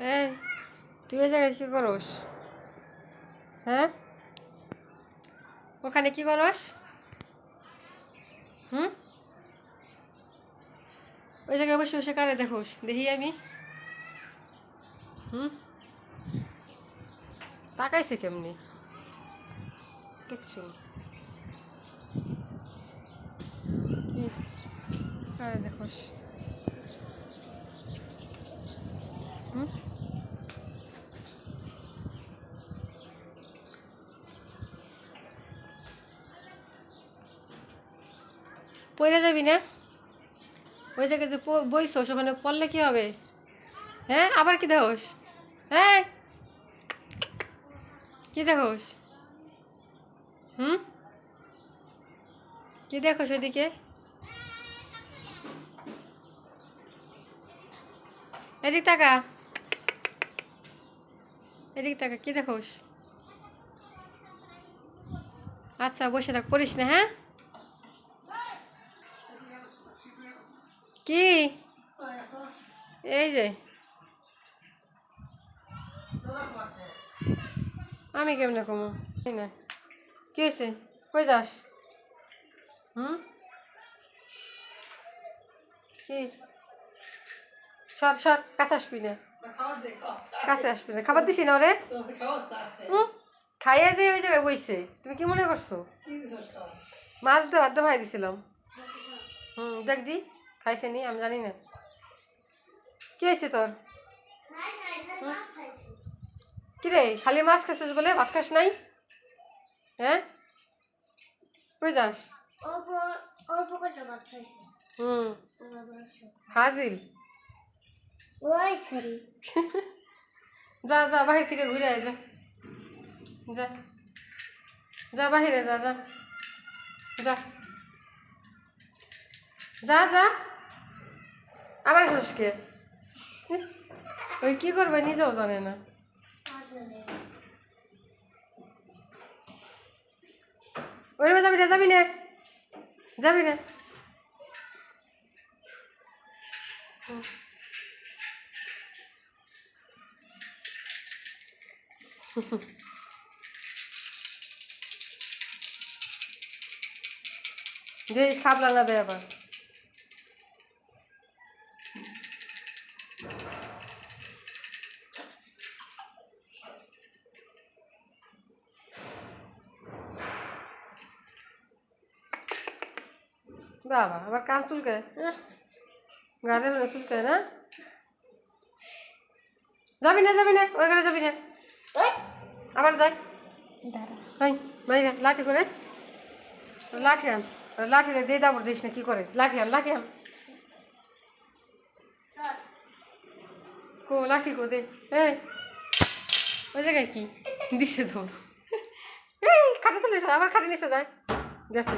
এই, তুই ওই জায়গায় কী করস? হ্যাঁ? ওখানে কি করস? হুম? ওই জায়গায় বসে বসে কারে দেখোস? দেখি আমি। হুম? তাকাইছে কেমনি? দেখছ? কারে দেখোস? হুম? পড়ে যাবি না? ওই জায়গায় যে বইছস ওখানে পড়লে কি হবে? হ্যাঁ? আবার কি দেখোস হ্যাঁ? কি দেখোস হুম? কি দেখোস ওইদিকে? এদিক তাকা। এদিক তাকা, কি দেখোস আচ্ছা বসে থাক, পড়িস না হ্যাঁ? কি? এই যে। আমি কেমনে কমো? এই না। কি হয়েছে কই যাস? হুম? কি? সর সর কাছে আসবি না। কাছে আসবি না। খাবার দিছি না ওরে? হুম? খাইয়ে দিয়ে ওই জায়গায় বইছে। তুমি কি মনে করছ? মাছ ভাত ভাই দিছিলাম। হুম দেখ দি। খাইছে নি আমি জানি না। কি হয়েছে তোর? কি রে খালি মাছ খাইছিস বলে ভাত খাস নাই? হ্যাঁ? কই যাস? করে হুম। হাজিল ওই সরি। যা যা বাহির থেকে ঘুরে আয় যা। যা। যা বাহিরে যা যা। যা। যা যা। আবার আসিস কে? ওই কি করবে নিজেও জানে না। ওই যাবি না যাবি না। যাবি না। জিনিস খাবলা না দেয় আবার। বাবা আবার কান চুলকে গাড়ি মানে চুলকে না? যাবি না যাবি না ওই ঘরে যাবি না। আবার যাই। হাই বাইরে লাঠি করে। লাঠি আন। লাঠি দিয়ে দাবর দিস না কি করে? লাঠি আন লাঠি আন। কো লাঠি কো দে। এই ওই জায়গায় কি? দিছে ধর। এই খাটে তো আবার খাটে নিচে যায়। গেছে।